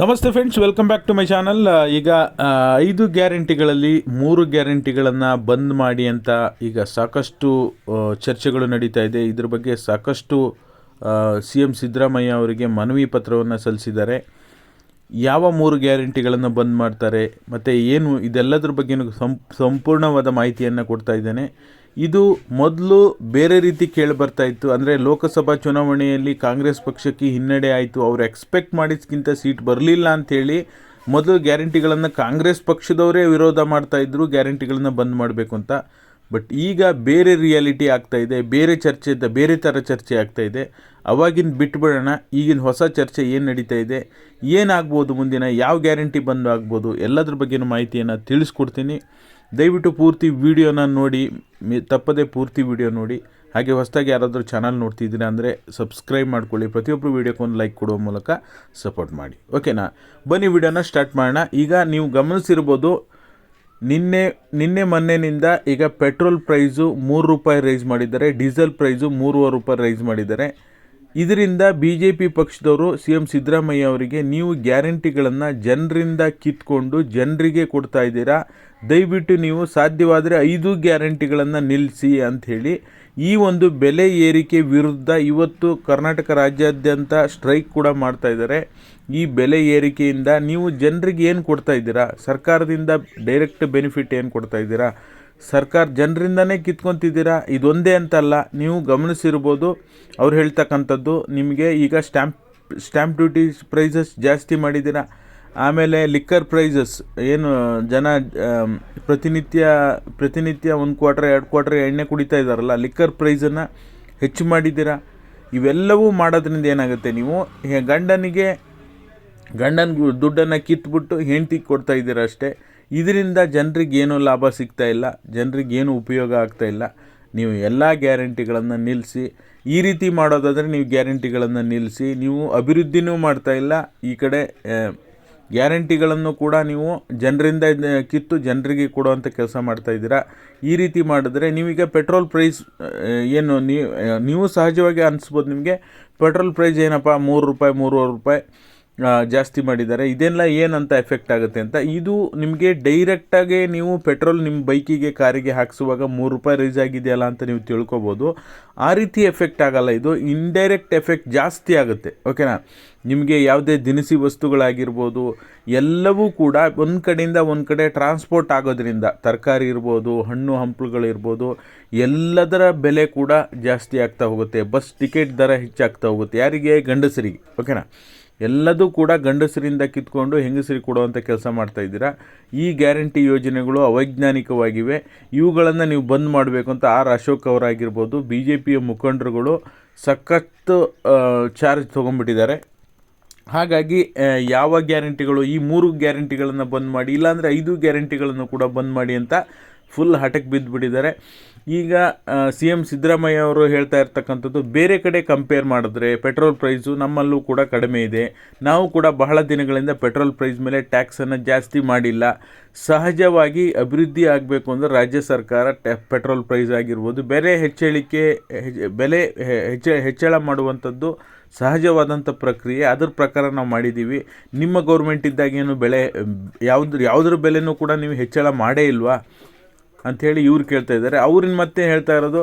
ನಮಸ್ತೆ friends welcome back to my channel ಈಗ ಐದು ಗ್ಯಾರಂಟಿಗಳಲ್ಲಿ ಮೂರು ಗ್ಯಾರಂಟಿಗಳನ್ನು ಬಂದ್ ಮಾಡಿ ಅಂತ ಈಗ ಸಾಕಷ್ಟು ಚರ್ಚೆಗಳು ನಡೀತಾ ಇದೆ. ಇದ್ರ ಬಗ್ಗೆ ಸಾಕಷ್ಟು ಸಿ ಎಂ ಸಿದ್ದರಾಮಯ್ಯ ಅವರಿಗೆ ಮನವಿ ಪತ್ರವನ್ನು ಸಲ್ಲಿಸಿದ್ದಾರೆ. ಯಾವ ಮೂರು ಗ್ಯಾರಂಟಿಗಳನ್ನು ಬಂದ್ ಮಾಡ್ತಾರೆ, ಮತ್ತು ಏನು ಇದೆಲ್ಲದ್ರ ಬಗ್ಗೆ ಸಂಪೂರ್ಣವಾದ ಮಾಹಿತಿಯನ್ನು ಕೊಡ್ತಾ ಇದ್ದೇನೆ. ಇದು ಮೊದಲು ಬೇರೆ ರೀತಿ ಕೇಳಿ ಬರ್ತಾ ಇತ್ತು. ಅಂದರೆ ಲೋಕಸಭಾ ಚುನಾವಣೆಯಲ್ಲಿ ಕಾಂಗ್ರೆಸ್ ಪಕ್ಷಕ್ಕೆ ಹಿನ್ನಡೆ ಆಯಿತು. ಅವರು ಎಕ್ಸ್ಪೆಕ್ಟ್ ಮಾಡಿದ್ಕಿಂತ ಸೀಟ್ ಬರಲಿಲ್ಲ ಅಂಥೇಳಿ ಮೊದಲು ಗ್ಯಾರಂಟಿಗಳನ್ನು ಕಾಂಗ್ರೆಸ್ ಪಕ್ಷದವರೇ ವಿರೋಧ ಮಾಡ್ತಾ ಇದ್ರು. ಗ್ಯಾರಂಟಿಗಳನ್ನು ಬಂದ್ ಮಾಡಬೇಕು ಅಂತ. ಬಟ್ ಈಗ ಬೇರೆ ರಿಯಾಲಿಟಿ ಆಗ್ತಾ ಇದೆ. ಬೇರೆ ಚರ್ಚೆ ಬೇರೆ ಥರ ಚರ್ಚೆ ಆಗ್ತಾ ಇದೆ. ಅವಾಗಿನ ಬಿಟ್ಬಿಡೋಣ. ಈಗಿನ ಹೊಸ ಚರ್ಚೆ ಏನು ನಡೀತಾ ಇದೆ? ಏನಾಗ್ಬೋದು ಮುಂದಿನ? ಯಾವ ಗ್ಯಾರಂಟಿ ಬಂದು ಆಗ್ಬೋದು? ಎಲ್ಲದ್ರ ಬಗ್ಗೆಯೂ ಮಾಹಿತಿಯನ್ನು ತಿಳಿಸ್ಕೊಡ್ತೀನಿ. ದಯವಿಟ್ಟು ಪೂರ್ತಿ ವಿಡಿಯೋನ ನೋಡಿ ತಪ್ಪದೇ ಪೂರ್ತಿ ವಿಡಿಯೋ ನೋಡಿ. ಹಾಗೆ ಹೊಸದಾಗಿ ಯಾರಾದರೂ ಚಾನಲ್ ನೋಡ್ತಿದ್ದೀರಾ ಅಂದರೆ ಸಬ್ಸ್ಕ್ರೈಬ್ ಮಾಡ್ಕೊಳ್ಳಿ. ಪ್ರತಿಯೊಬ್ಬರು ವೀಡಿಯೋಕ್ಕೆ ಒಂದು ಲೈಕ್ ಕೊಡುವ ಮೂಲಕ ಸಪೋರ್ಟ್ ಮಾಡಿ. ಓಕೆನಾ? ಬನ್ನಿ, ವಿಡಿಯೋನ ಸ್ಟಾರ್ಟ್ ಮಾಡೋಣ. ಈಗ ನೀವು ಗಮನಿಸಿರ್ಬೋದು, ನಿನ್ನೆ ನಿನ್ನೆ ಮೊನ್ನೆನಿಂದ ಈಗ ಪೆಟ್ರೋಲ್ ಪ್ರೈಸು ಮೂರು ರೂಪಾಯಿ ರೈಸ್ ಮಾಡಿದ್ದಾರೆ, ಡೀಸೆಲ್ ಪ್ರೈಸು ಮೂರುವರೆ ರೂಪಾಯಿ ರೈಸ್ ಮಾಡಿದ್ದಾರೆ. ಇದರಿಂದ ಬಿ ಜೆ ಪಿ ಪಕ್ಷದವರು ಸಿ ಎಂ ಸಿದ್ದರಾಮಯ್ಯ ಅವರಿಗೆ ನೀವು ಗ್ಯಾರಂಟಿಗಳನ್ನು ಜನರಿಂದ ಕಿತ್ಕೊಂಡು ಜನರಿಗೆ ಕೊಡ್ತಾ ಇದ್ದೀರಾ? ದಯವಿಟ್ಟು ನೀವು ಸಾಧ್ಯವಾದರೆ ಐದು ಗ್ಯಾರಂಟಿಗಳನ್ನು ನಿಲ್ಲಿಸಿ ಅಂಥೇಳಿ ಈ ಒಂದು ಬೆಲೆ ಏರಿಕೆ ವಿರುದ್ಧ ಇವತ್ತು ಕರ್ನಾಟಕ ರಾಜ್ಯಾದ್ಯಂತ ಸ್ಟ್ರೈಕ್ ಕೂಡ ಮಾಡ್ತಾ ಇದ್ದಾರೆ. ಈ ಬೆಲೆ ಏರಿಕೆಯಿಂದ ನೀವು ಜನರಿಗೆ ಏನು ಕೊಡ್ತಾ ಇದ್ದೀರಾ? ಸರ್ಕಾರದಿಂದ ಡೈರೆಕ್ಟ್ ಬೆನಿಫಿಟ್ ಏನು ಕೊಡ್ತಾ ಇದ್ದೀರಾ? ಸರ್ಕಾರ ಜನರಿಂದನೇ ಕಿತ್ಕೊತಿದ್ದೀರಾ? ಇದೊಂದೇ ಅಂತಲ್ಲ, ನೀವು ಗಮನಿಸಿರ್ಬೋದು. ಅವ್ರು ಹೇಳ್ತಕ್ಕಂಥದ್ದು, ನಿಮಗೆ ಈಗ ಸ್ಟ್ಯಾಂಪ್ ಸ್ಟ್ಯಾಂಪ್ ಡ್ಯೂಟಿ ಪ್ರೈಸಸ್ ಜಾಸ್ತಿ ಮಾಡಿದ್ದೀರಾ? ಆಮೇಲೆ ಲಿಕ್ಕರ್ ಪ್ರೈಸಸ್, ಏನು, ಜನ ಪ್ರತಿನಿತ್ಯ ಪ್ರತಿನಿತ್ಯ ಒಂದು ಕ್ವಾರ್ಟರ್, ಎರಡು ಕ್ವಾರ್ಟರ್ ಎಣ್ಣೆ ಕುಡಿತಾ ಇದ್ದಾರಲ್ಲ, ಲಿಕ್ಕರ್ ಪ್ರೈಸನ್ನು ಹೆಚ್ಚು ಮಾಡಿದ್ದೀರಾ? ಇವೆಲ್ಲವೂ ಮಾಡೋದ್ರಿಂದ ಏನಾಗುತ್ತೆ ನೀವು? ಗಂಡನಿಗೆ, ಗಂಡನ ದುಡ್ಡನ್ನು ಕಿತ್ಬಿಟ್ಟು ಹೆಂಡ್ತಿಗೆ ಕೊಡ್ತಾ ಇದ್ದೀರ ಅಷ್ಟೇ. ಇದರಿಂದ ಜನರಿಗೆ ಏನೂ ಲಾಭ ಸಿಗ್ತಾ ಇಲ್ಲ, ಜನರಿಗೆ ಏನು ಉಪಯೋಗ ಆಗ್ತಾ ಇಲ್ಲ, ನೀವು ಎಲ್ಲ ಗ್ಯಾರಂಟಿಗಳನ್ನು ನಿಲ್ಲಿಸಿ ಈ ರೀತಿ ಮಾಡೋದಾದರೆ ನೀವು ಗ್ಯಾರಂಟಿಗಳನ್ನು ನಿಲ್ಲಿಸಿ ನೀವು ಅಭಿವೃದ್ಧಿನೂ ಮಾಡ್ತಾ ಇಲ್ಲ, ಈ ಕಡೆ ಗ್ಯಾರಂಟಿಗಳನ್ನು ಕೂಡ ನೀವು ಜನರಿಂದ ಕಿತ್ತು ಜನರಿಗೆ ಕೊಡುವಂಥ ಕೆಲಸ ಮಾಡ್ತಾ ಇದ್ದೀರಾ, ಈ ರೀತಿ ಮಾಡಿದ್ರೆ ನೀವೀಗ ಪೆಟ್ರೋಲ್ ಪ್ರೈಸ್ ಏನು ನೀವು ನೀವು ಸಹಜವಾಗಿ ಅನಿಸ್ಬೋದು ನಿಮಗೆ, ಪೆಟ್ರೋಲ್ ಪ್ರೈಸ್ ಏನಪ್ಪ, ಮೂರು ರೂಪಾಯಿ, ಮೂರುವರೆ ರೂಪಾಯಿ ಜಾಸ್ತಿ ಮಾಡಿದ್ದಾರೆ. ಇದೆಲ್ಲ ಏನಂತ ಎಫೆಕ್ಟ್ ಆಗುತ್ತೆ ಅಂತ, ಇದು ನಿಮಗೆ ಡೈರೆಕ್ಟಾಗಿ ನೀವು ಪೆಟ್ರೋಲ್ ನಿಮ್ಮ ಬೈಕಿಗೆ, ಕಾರಿಗೆ ಹಾಕಿಸುವಾಗ ಮೂರು ರೂಪಾಯಿ ರೈಸ್ ಆಗಿದೆಯಲ್ಲ ಅಂತ ನೀವು ತಿಳ್ಕೊಬೋದು. ಆ ರೀತಿ ಎಫೆಕ್ಟ್ ಆಗಲ್ಲ ಇದು. ಇಂಡೈರೆಕ್ಟ್ ಎಫೆಕ್ಟ್ ಜಾಸ್ತಿ ಆಗುತ್ತೆ. ಓಕೆನಾ ನಿಮಗೆ ಯಾವುದೇ ದಿನಸಿ ವಸ್ತುಗಳಾಗಿರ್ಬೋದು, ಎಲ್ಲವೂ ಕೂಡ ಒಂದು ಕಡೆಯಿಂದ ಒಂದು ಕಡೆ ಟ್ರಾನ್ಸ್ಪೋರ್ಟ್ ಆಗೋದ್ರಿಂದ, ತರಕಾರಿ ಇರ್ಬೋದು, ಹಣ್ಣು ಹಂಪಲುಗಳಿರ್ಬೋದು, ಎಲ್ಲದರ ಬೆಲೆ ಕೂಡ ಜಾಸ್ತಿ ಆಗ್ತಾ ಹೋಗುತ್ತೆ. ಬಸ್ ಟಿಕೆಟ್ ದರ ಹೆಚ್ಚಾಗ್ತಾ ಹೋಗುತ್ತೆ. ಯಾರಿಗೆ? ಗಂಡಸರಿಗೆ. ಓಕೆನಾ ಎಲ್ಲದೂ ಕೂಡ ಗಂಡಸರಿಂದ ಕಿತ್ಕೊಂಡು ಹೆಂಗಸರಿಗೆ ಕೊಡುವಂಥ ಕೆಲಸ ಮಾಡ್ತಾ ಇದ್ದೀರಾ? ಈ ಗ್ಯಾರಂಟಿ ಯೋಜನೆಗಳು ಅವೈಜ್ಞಾನಿಕವಾಗಿವೆ. ಇವುಗಳನ್ನು ನೀವು ಬಂದ್ ಮಾಡಬೇಕು ಅಂತ ಆರ್ ಅಶೋಕ್ ಅವರಾಗಿರ್ಬೋದು ಬಿ ಜೆ ಪಿಯ ಮುಖಂಡರುಗಳು ಸಖತ್ತು ಚಾರ್ಜ್ ತೊಗೊಂಡ್ಬಿಟ್ಟಿದ್ದಾರೆ. ಹಾಗಾಗಿ ಯಾವ ಗ್ಯಾರಂಟಿಗಳು, ಈ ಮೂರು ಗ್ಯಾರಂಟಿಗಳನ್ನು ಬಂದ್ ಮಾಡಿ, ಇಲ್ಲಾಂದರೆ ಐದು ಗ್ಯಾರಂಟಿಗಳನ್ನು ಕೂಡ ಬಂದ್ ಮಾಡಿ ಅಂತ ಫುಲ್ ಹಠಕ್ಕೆ ಬಿದ್ದುಬಿಟ್ಟಿದ್ದಾರೆ ಈಗ ಸಿ ಎಂ ಸಿದ್ದರಾಮಯ್ಯ ಅವರು ಹೇಳ್ತಾ ಇರ್ತಕ್ಕಂಥದ್ದು, ಬೇರೆ ಕಡೆ ಕಂಪೇರ್ ಮಾಡಿದ್ರೆ ಪೆಟ್ರೋಲ್ ಪ್ರೈಸು ನಮ್ಮಲ್ಲೂ ಕೂಡ ಕಡಿಮೆ ಇದೆ. ನಾವು ಕೂಡ ಬಹಳ ದಿನಗಳಿಂದ ಪೆಟ್ರೋಲ್ ಪ್ರೈಸ್ ಮೇಲೆ ಟ್ಯಾಕ್ಸನ್ನು ಜಾಸ್ತಿ ಮಾಡಿಲ್ಲ. ಸಹಜವಾಗಿ ಅಭಿವೃದ್ಧಿ ಆಗಬೇಕು ಅಂದರೆ ರಾಜ್ಯ ಸರ್ಕಾರ ಟ್ಯಾ ಪೆಟ್ರೋಲ್ ಪ್ರೈಸ್ ಆಗಿರ್ಬೋದು. ಬೆಲೆ ಹೆಚ್ಚಳಿಕೆ ಹೆಚ್- ಬೆಲೆ ಹೆಚ್ಚ ಹೆಚ್ಚಳ ಮಾಡುವಂಥದ್ದು ಸಹಜವಾದಂಥ ಪ್ರಕ್ರಿಯೆ. ಅದ್ರ ಪ್ರಕಾರ ನಾವು ಮಾಡಿದ್ದೀವಿ. ನಿಮ್ಮ ಗೌರ್ಮೆಂಟ್ ಇದ್ದಾಗೇನು ಬೆಳೆ, ಯಾವ್ದು, ಯಾವುದ್ರ ಬೆಲೆನೂ ಕೂಡ ನೀವು ಹೆಚ್ಚಳ ಮಾಡೇ ಇಲ್ವಾ? ಅಂಥೇಳಿ ಇವ್ರು ಕೇಳ್ತಾ ಇದ್ದಾರೆ. ಅವ್ರನ್ನ ಮತ್ತೆ ಹೇಳ್ತಾ ಇರೋದು,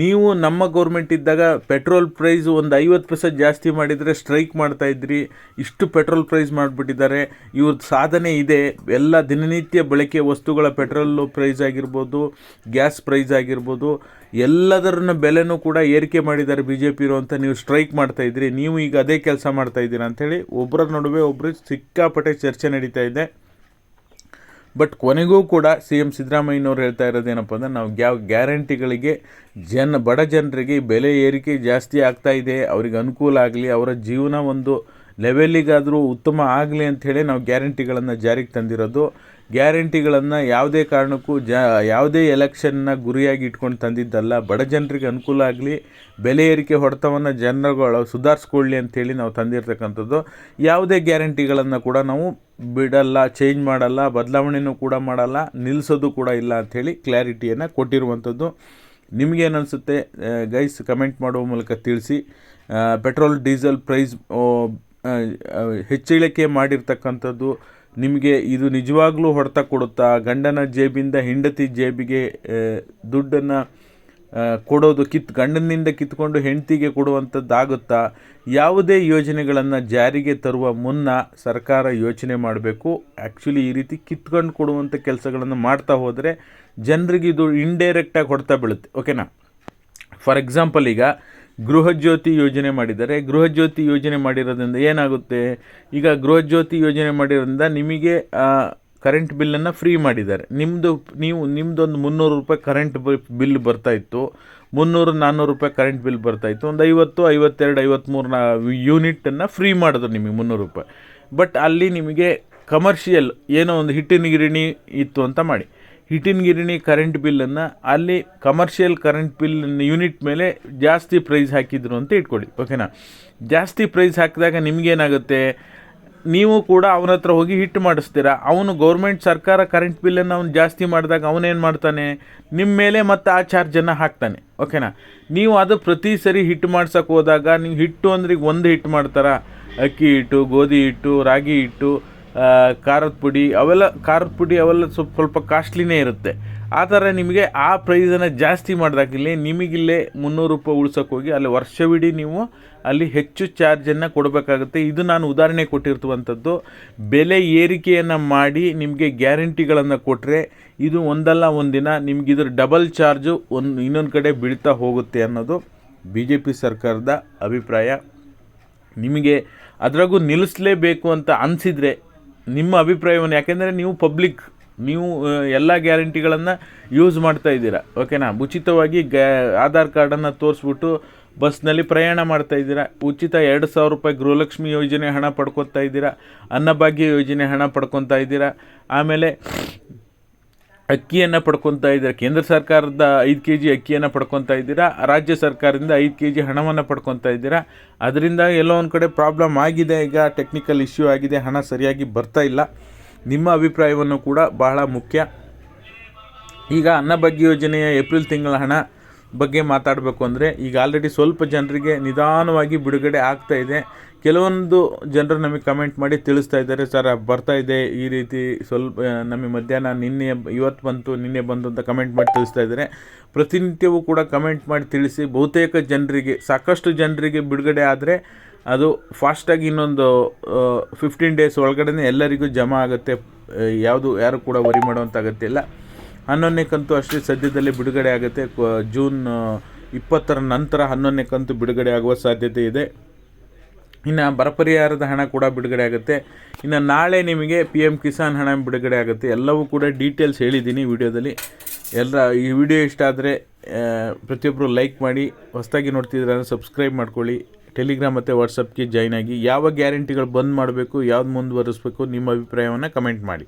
ನೀವು ನಮ್ಮ ಗೌರ್ಮೆಂಟ್ ಇದ್ದಾಗ ಪೆಟ್ರೋಲ್ ಪ್ರೈಸ್ ಒಂದು ಐವತ್ತು ಪೈಸೆ ಜಾಸ್ತಿ ಮಾಡಿದರೆ ಸ್ಟ್ರೈಕ್ ಮಾಡ್ತಾ ಇದ್ರಿ, ಇಷ್ಟು ಪೆಟ್ರೋಲ್ ಪ್ರೈಸ್ ಮಾಡಿಬಿಟ್ಟಿದ್ದಾರೆ ಇವ್ರದ್ದು ಸಾಧನೆ ಇದೆ, ಎಲ್ಲ ದಿನನಿತ್ಯ ಬಳಕೆ ವಸ್ತುಗಳ ಪೆಟ್ರೋಲು ಪ್ರೈಸ್ ಆಗಿರ್ಬೋದು ಗ್ಯಾಸ್ ಪ್ರೈಸ್ ಆಗಿರ್ಬೋದು, ಎಲ್ಲದರನ್ನ ಬೆಲೆನೂ ಕೂಡ ಏರಿಕೆ ಮಾಡಿದ್ದಾರೆ ಬಿ ಜೆ ಪಿ ಅಂತ ನೀವು ಸ್ಟ್ರೈಕ್ ಮಾಡ್ತಾ ಇದ್ರಿ, ನೀವು ಈಗ ಅದೇ ಕೆಲಸ ಮಾಡ್ತಾ ಇದ್ದೀರಾ ಅಂಥೇಳಿ ಒಬ್ಬರ ನಡುವೆ ಒಬ್ಬರು ಸಿಕ್ಕಾಪಟ್ಟೆ ಚರ್ಚೆ ನಡೀತಾ ಇದೆ. ಬಟ್ ಕೊನೆಗೂ ಕೂಡ ಸಿ ಎಂ ಸಿದ್ದರಾಮಯ್ಯನವ್ರು ಹೇಳ್ತಾ ಇರೋದೇನಪ್ಪ ಅಂದರೆ ನಾವು ಯಾವ ಗ್ಯಾರಂಟಿಗಳಿಗೆ ಜನ, ಬಡ ಜನರಿಗೆ ಬೆಲೆ ಏರಿಕೆ ಜಾಸ್ತಿ ಆಗ್ತಾ ಇದೆ, ಅವ್ರಿಗೆ ಅನುಕೂಲ ಆಗಲಿ, ಅವರ ಜೀವನ ಒಂದು ಲೆವೆಲ್ಲಿಗಾದರೂ ಉತ್ತಮ ಆಗಲಿ ಅಂಥೇಳಿ ನಾವು ಗ್ಯಾರಂಟಿಗಳನ್ನು ಜಾರಿಗೆ ತಂದಿರೋದು. ಗ್ಯಾರಂಟಿಗಳನ್ನು ಯಾವುದೇ ಕಾರಣಕ್ಕೂ ಜ, ಯಾವುದೇ ಎಲೆಕ್ಷನ್ನ ಗುರಿಯಾಗಿ ಇಟ್ಕೊಂಡು ತಂದಿದ್ದಲ್ಲ. ಬಡ ಜನರಿಗೆ ಅನುಕೂಲ ಆಗಲಿ, ಬೆಲೆ ಏರಿಕೆ ಹೊಡೆತವನ್ನು ಜನರುಗಳು ಸುಧಾರಿಸ್ಕೊಳ್ಳಿ ಅಂಥೇಳಿ ನಾವು ತಂದಿರತಕ್ಕಂಥದ್ದು. ಯಾವುದೇ ಗ್ಯಾರಂಟಿಗಳನ್ನು ಕೂಡ ನಾವು ಬಿಡಲ್ಲ ಚೇಂಜ್ ಮಾಡಲ್ಲ, ಬದಲಾವಣೆನೂ ಕೂಡ ಮಾಡಲ್ಲ ನಿಲ್ಲಿಸೋದು ಕೂಡ ಇಲ್ಲ ಅಂಥೇಳಿ ಕ್ಲಾರಿಟಿಯನ್ನು ಕೊಟ್ಟಿರುವಂಥದ್ದು. ನಿಮಗೇನು ಅನಿಸುತ್ತೆ? ಗೈಸ್ ಕಮೆಂಟ್ ಮಾಡುವ ಮೂಲಕ ತಿಳಿಸಿ. ಪೆಟ್ರೋಲ್ ಡೀಸೆಲ್ ಪ್ರೈಸ್ ಹೆಚ್ಚಿಳಿಕೆ ಮಾಡಿರ್ತಕ್ಕಂಥದ್ದು ನಿಮಗೆ ಇದು ನಿಜವಾಗ್ಲೂ ಹೊಡೆತ ಕೊಡುತ್ತಾ ಗಂಡನ ಜೇಬಿಂದ ಹೆಂಡತಿ ಜೇಬಿಗೆ ದುಡ್ಡನ್ನು ಕೊಡೋದು ಕಿತ್, ಗಂಡನಿಂದ ಕಿತ್ಕೊಂಡು ಹೆಂಡತಿಗೆ ಕೊಡುವಂಥದ್ದಾಗುತ್ತಾ ಯಾವುದೇ ಯೋಜನೆಗಳನ್ನು ಜಾರಿಗೆ ತರುವ ಮುನ್ನ ಸರ್ಕಾರ ಯೋಚನೆ ಮಾಡಬೇಕು. ಆ್ಯಕ್ಚುಲಿ ಈ ರೀತಿ ಕಿತ್ಕೊಂಡು ಕೊಡುವಂಥ ಕೆಲಸಗಳನ್ನು ಮಾಡ್ತಾ ಹೋದರೆ ಜನರಿಗೆ ಇದು ಇಂಡೈರೆಕ್ಟಾಗಿ ಹೊಡ್ತಾ ಬೀಳುತ್ತೆ. ಓಕೆನಾ ಫಾರ್ ಎಕ್ಸಾಂಪಲ್ ಈಗ ಗೃಹಜ್ಯೋತಿ ಯೋಜನೆ ಮಾಡಿದ್ದಾರೆ ಗೃಹಜ್ಯೋತಿ ಯೋಜನೆ ಮಾಡಿರೋದ್ರಿಂದ ಏನಾಗುತ್ತೆ? ಈಗ ಗೃಹಜ್ಯೋತಿ ಯೋಜನೆ ಮಾಡಿರೋದ್ರಿಂದ ನಿಮಗೆ ಕರೆಂಟ್ ಬಿಲ್ಲನ್ನು ಫ್ರೀ ಮಾಡಿದ್ದಾರೆ. ನಿಮ್ಮದು ನೀವು ನಿಮ್ಮದೊಂದು ಮುನ್ನೂರು ರೂಪಾಯಿ ಕರೆಂಟ್ ಬಿಲ್ ಬರ್ತಾ ಇತ್ತು. ಮುನ್ನೂರು, ನಾನ್ನೂರು ರೂಪಾಯಿ ಕರೆಂಟ್ ಬಿಲ್ ಬರ್ತಾ ಇತ್ತು. ಒಂದು ಐವತ್ತು, ಐವತ್ತೆರಡು ಐವತ್ತ್ಮೂರು ನಾ ಯೂನಿಟನ್ನು ಫ್ರೀ ಮಾಡಿದ್ರು ನಿಮಗೆ ಮುನ್ನೂರು ರೂಪಾಯಿ. ಬಟ್ ಅಲ್ಲಿ ನಿಮಗೆ ಕಮರ್ಷಿಯಲ್ ಏನೋ ಒಂದು ಹಿಟ್ಟಿನ ಗಿರಣಿ ಇತ್ತು ಅಂತ ಮಾಡಿ. ಹಿಟ್ಟಿನ ಗಿರಣಿ ಕರೆಂಟ್ ಬಿಲ್ಲನ್ನು ಅಲ್ಲಿ ಕಮರ್ಷಿಯಲ್ ಕರೆಂಟ್ ಬಿಲ್ ಯೂನಿಟ್ ಮೇಲೆ ಜಾಸ್ತಿ ಪ್ರೈಸ್ ಹಾಕಿದ್ರು ಅಂತ ಇಟ್ಕೊಳ್ಳಿ ಓಕೆನಾ ಜಾಸ್ತಿ ಪ್ರೈಸ್ ಹಾಕಿದಾಗ ನಿಮಗೇನಾಗುತ್ತೆ? ನೀವು ಕೂಡ ಅವನ ಹತ್ರ ಹೋಗಿ ಹಿಟ್ ಮಾಡಿಸ್ತೀರಾ? ಅವನು ಗೌರ್ಮೆಂಟ್ ಸರ್ಕಾರ ಕರೆಂಟ್ ಬಿಲ್ಲನ್ನು ಅವ್ನು ಜಾಸ್ತಿ ಮಾಡಿದಾಗ ಅವನೇನು ಮಾಡ್ತಾನೆ? ನಿಮ್ಮ ಮೇಲೆ ಮತ್ತೆ ಆ ಚಾರ್ಜನ್ನು ಹಾಕ್ತಾನೆ ಓಕೆನಾ ನೀವು ಅದು ಪ್ರತಿ ಸರಿ ಹಿಟ್ ಮಾಡ್ಸೋಕೆ ಹೋದಾಗ, ನೀವು ಹಿಟ್ಟು ಅಂದ್ರೆ ಒಂದು ಹಿಟ್ಟು ಮಾಡ್ತಾರಾ? ಅಕ್ಕಿ ಹಿಟ್ಟು, ಗೋಧಿ ಹಿಟ್ಟು, ರಾಗಿ ಹಿಟ್ಟು ಖಾರದ ಪುಡಿ, ಅವೆಲ್ಲ, ಖಾರದ ಪುಡಿ ಅವೆಲ್ಲ ಸ್ವಲ್ಪ ಸ್ವಲ್ಪ ಕಾಸ್ಟ್ಲಿನೇ ಇರುತ್ತೆ. ಆ ಥರ ನಿಮಗೆ ಆ ಪ್ರೈಸನ್ನು ಜಾಸ್ತಿ ಮಾಡಿದಾಗಿಲ್ಲಿ ನಿಮಗಿಲ್ಲೇ ಮುನ್ನೂರು ರೂಪಾಯಿ ಉಳ್ಸೋಕೆ ಹೋಗಿ ಅಲ್ಲಿ ವರ್ಷವಿಡೀ ನೀವು ಅಲ್ಲಿ ಹೆಚ್ಚು ಚಾರ್ಜನ್ನು ಕೊಡಬೇಕಾಗುತ್ತೆ. ಇದು ನಾನು ಉದಾಹರಣೆ ಕೊಟ್ಟಿರ್ತುವಂಥದ್ದು. ಬೆಲೆ ಏರಿಕೆಯನ್ನು ಮಾಡಿ ನಿಮಗೆ ಗ್ಯಾರಂಟಿಗಳನ್ನು ಕೊಟ್ಟರೆ ಇದು ಒಂದಲ್ಲ ಒಂದಿನ ನಿಮ್ಗೆ ಇದ್ರ ಡಬಲ್ ಚಾರ್ಜು ಒಂದು ಇನ್ನೊಂದು ಕಡೆ ಬೀಳ್ತಾ ಹೋಗುತ್ತೆ ಅನ್ನೋದು ಬಿ ಜೆ ಪಿ ಸರ್ಕಾರದ ಅಭಿಪ್ರಾಯ. ನಿಮಗೆ ಅದರಾಗೂ ನಿಲ್ಲಿಸಲೇಬೇಕು ಅಂತ ಅನಿಸಿದರೆ ನಿಮ್ಮ ಅಭಿಪ್ರಾಯವನ್ನು, ಯಾಕೆಂದರೆ ನೀವು ಪಬ್ಲಿಕ್ ನೀವು ಎಲ್ಲ ಗ್ಯಾರಂಟಿಗಳನ್ನು ಯೂಸ್ ಮಾಡ್ತಾ ಇದ್ದೀರಾ ಓಕೆನಾ ಉಚಿತವಾಗಿ ಗ್ಯಾ ಆಧಾರ್ ಕಾರ್ಡನ್ನು ತೋರಿಸ್ಬಿಟ್ಟು ಬಸ್ನಲ್ಲಿ ಪ್ರಯಾಣ ಮಾಡ್ತಾ ಇದ್ದೀರಾ, ಉಚಿತ ಎರಡು ಸಾವಿರ ರೂಪಾಯಿ ಗೃಹಲಕ್ಷ್ಮಿ ಯೋಜನೆ ಹಣ ಪಡ್ಕೊತಾ ಇದ್ದೀರಾ, ಅನ್ನಭಾಗ್ಯ ಯೋಜನೆ ಹಣ ಪಡ್ಕೊತಾ ಇದ್ದೀರಾ, ಆಮೇಲೆ ಅಕ್ಕಿಯನ್ನು ಪಡ್ಕೊತಾ ಇದ್ದೀರಾ? ಕೇಂದ್ರ ಸರ್ಕಾರದ ಐದು ಕೆ ಜಿ ಅಕ್ಕಿಯನ್ನು ಪಡ್ಕೊತಾ ಇದ್ದೀರಾ? ರಾಜ್ಯ ಸರ್ಕಾರದಿಂದ ಐದು ಕೆ ಜಿ ಹಣವನ್ನು ಪಡ್ಕೊತಾ ಇದ್ದೀರಾ? ಅದರಿಂದ ಎಲ್ಲೋ ಒಂದು ಕಡೆ ಪ್ರಾಬ್ಲಮ್ ಆಗಿದೆ. ಈಗ ಟೆಕ್ನಿಕಲ್ ಇಶ್ಯೂ ಆಗಿದೆ. ಹಣ ಸರಿಯಾಗಿ ಬರ್ತಾ ಇಲ್ಲ. ನಿಮ್ಮ ಅಭಿಪ್ರಾಯವನ್ನು ಕೂಡ ಬಹಳ ಮುಖ್ಯ. ಈಗ ಅನ್ನಭಾಗ್ಯ ಯೋಜನೆಯ ಏಪ್ರಿಲ್ ತಿಂಗಳ ಹಣ ಬಗ್ಗೆ ಮಾತಾಡಬೇಕು ಅಂದರೆ ಈಗ ಆಲ್ರೆಡಿ ಸ್ವಲ್ಪ ಜನರಿಗೆ ನಿಧಾನವಾಗಿ ಬಿಡುಗಡೆ ಆಗ್ತಾ ಇದೆ. ಕೆಲವೊಂದು ಜನರು ನಮಗೆ ಕಮೆಂಟ್ ಮಾಡಿ ತಿಳಿಸ್ತಾ ಇದ್ದಾರೆ, ಸರ್ ಬರ್ತಾ ಇದೆ, ಈ ರೀತಿ ಸ್ವಲ್ಪ ನಮಗೆ ಮಧ್ಯಾಹ್ನ ನಿನ್ನೆ ಇವತ್ತು ಬಂತು, ನಿನ್ನೆ ಬಂತು ಅಂತ ಕಮೆಂಟ್ ಮಾಡಿ ತಿಳಿಸ್ತಾ ಇದ್ದಾರೆ. ಪ್ರತಿನಿತ್ಯವೂ ಕೂಡ ಕಮೆಂಟ್ ಮಾಡಿ ತಿಳಿಸಿ, ಬಹುತೇಕ ಜನರಿಗೆ, ಸಾಕಷ್ಟು ಜನರಿಗೆ ಬಿಡುಗಡೆ ಆದರೆ ಅದು ಫಾಸ್ಟಾಗಿ ಇನ್ನೊಂದು ಫಿಫ್ಟೀನ್ ಡೇಸ್ ಒಳಗಡೆ ಎಲ್ಲರಿಗೂ ಜಮಾ ಆಗುತ್ತೆ. ಯಾವುದು, ಯಾರು ಕೂಡ ವರಿ ಮಾಡುವಂಥ ಹನ್ನೊಂದನೇ ಕಂತು ಅಷ್ಟೇ ಸದ್ಯದಲ್ಲೇ ಬಿಡುಗಡೆ ಆಗುತ್ತೆ. ಜೂನ್ ಇಪ್ಪತ್ತರ ನಂತರ ಹನ್ನೊಂದನೇ ಕಂತು ಬಿಡುಗಡೆ ಆಗುವ ಸಾಧ್ಯತೆ ಇದೆ. ಇನ್ನು ಬರ ಪರಿಹಾರದ ಹಣ ಕೂಡ ಬಿಡುಗಡೆ ಆಗುತ್ತೆ. ಇನ್ನು ನಾಳೆ ನಿಮಗೆ ಪಿ ಎಂ ಕಿಸಾನ್ ಹಣ ಬಿಡುಗಡೆ ಆಗುತ್ತೆ. ಎಲ್ಲವೂ ಕೂಡ ಡೀಟೇಲ್ಸ್ ಹೇಳಿದ್ದೀನಿ ವಿಡಿಯೋದಲ್ಲಿ. ಎಲ್ಲ ಈ ವಿಡಿಯೋ ಇಷ್ಟ ಆದರೆ ಪ್ರತಿಯೊಬ್ಬರು ಲೈಕ್ ಮಾಡಿ, ಹೊಸದಾಗಿ ನೋಡ್ತಿದ್ರೆ ಸಬ್ಸ್ಕ್ರೈಬ್ ಮಾಡ್ಕೊಳ್ಳಿ. ಟೆಲಿಗ್ರಾಮ್ ಮತ್ತು ವಾಟ್ಸಪ್ಗೆ ಜಾಯ್ನ್ ಆಗಿ. ಯಾವ ಗ್ಯಾರಂಟಿಗಳು ಬಂದ್ ಮಾಡಬೇಕು, ಯಾವ್ದು ಮುಂದುವರಿಸ್ಬೇಕು ನಿಮ್ಮ ಅಭಿಪ್ರಾಯವನ್ನು ಕಮೆಂಟ್ ಮಾಡಿ.